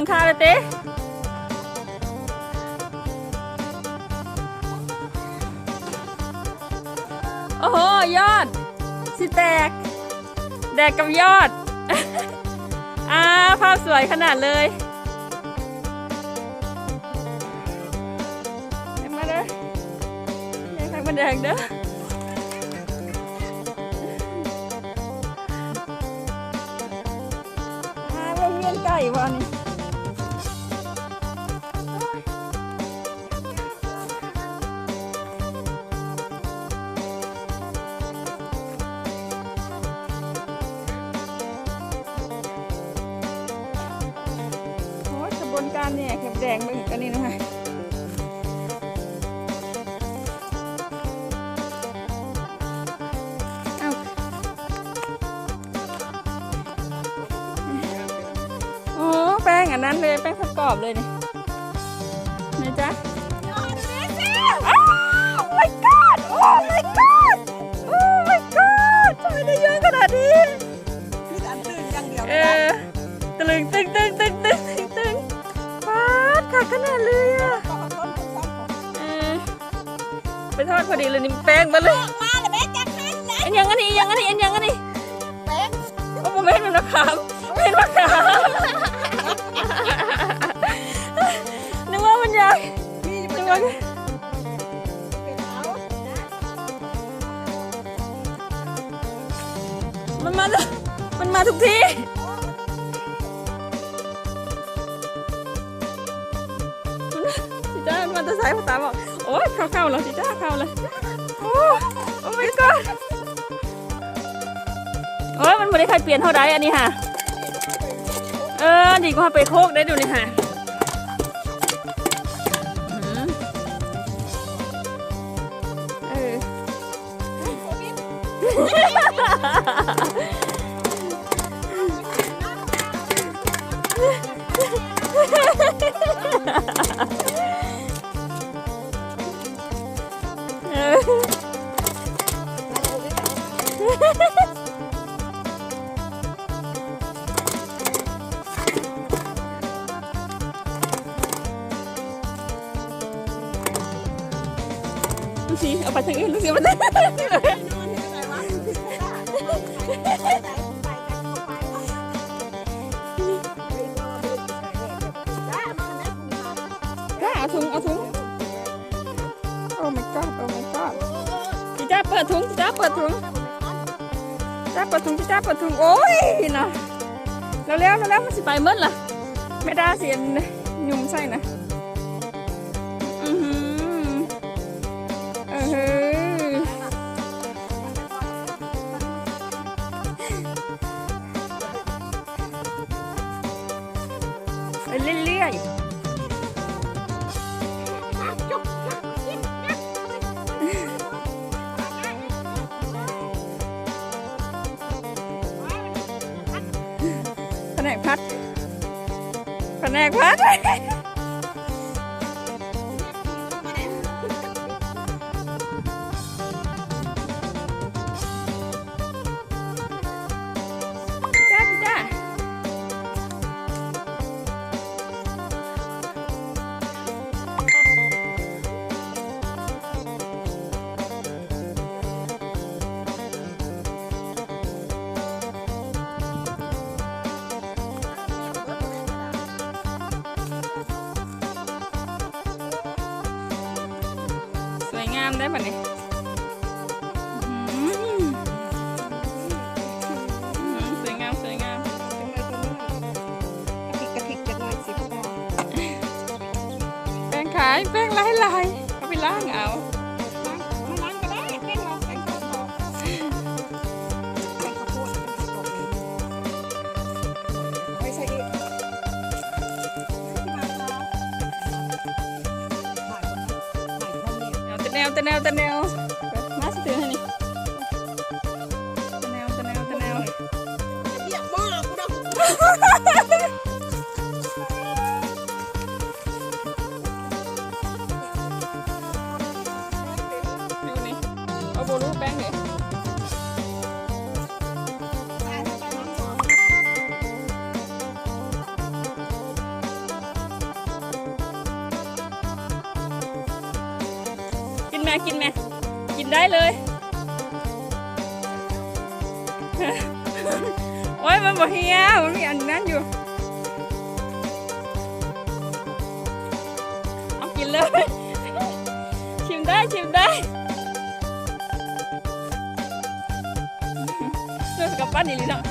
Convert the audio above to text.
ังคาเตโอ้โห ยอด สิแตก แดกกับยอด อ่า ภาพสวยขนาดเลยมาเลยอยังทางบัแดงเด้อมาเวียนไก่วัน วนการเนี่ยเข็บแดงมึงอันนี้นะคะอ้าโอ้แป้งอันนั้นเลยแป้งประกอบเลยนี่นะจ๊ะาดขนาดเลยอะก็เอาต้นต้นต้นของเออไปทอดพอดีเลยนี่แป้งมาเลยมาเลยแม่จังหันนะอันยังอันนี้อันยังอันนี้อันยังอันนี้แป้งโอ้โหไม่เห็นมันมะขามไม่เห็นมะขามนึกว่ามันยังมีอยู่นึเป็นกว่าเป็นเอามันมาเลยมันมาทุกที มันจะใส่ภาษาบอกโอ้ยเข้าเข้าแล้วจิจ้าเข้าเลยโอ้โอ้ my god โอ้ยมันไม่ได้ใครเปลี่ยนเท่าใดอันนี้ค่ะ เออดีกว่าไปโคกได้ดูนี่ค่ะอืมเออเอ เอาไปทางอื่นลูกสีเอาไปทางอื่นจ้าเอาถุงเอาถุงโอ้ my god โอ้ my god จีจ้าเปิดถุงจีจ้าเปิดถุงจ้าเปิดถุงจีจ้าเปิดถุงโอ้ยเนาะแล้วแล้วแล้วแล้วมันสิไปเมื่อล่ะไม่ได้เสียนยุ่มใส่นะ เรื่อยๆแผนกพัดแผนกพัดามได้ปะเนี่ยอื้สวยงามสวยงามกระถิกกระถิกจะหน่อยสิบแป้งขายแป้งลายลายเอาไปล้างเอา นวแต่แนวแต่แนวมาสิถือให้นี่แต่แนวแต่แนวแต่แนว มากินมากินได้เลย โอ้ยมันบอกเฮียมันมีอันนั้นอยู่ เอากินเลย ชิมได้ชิมได้เสื้อกับปั้นนี่ลีเนาะ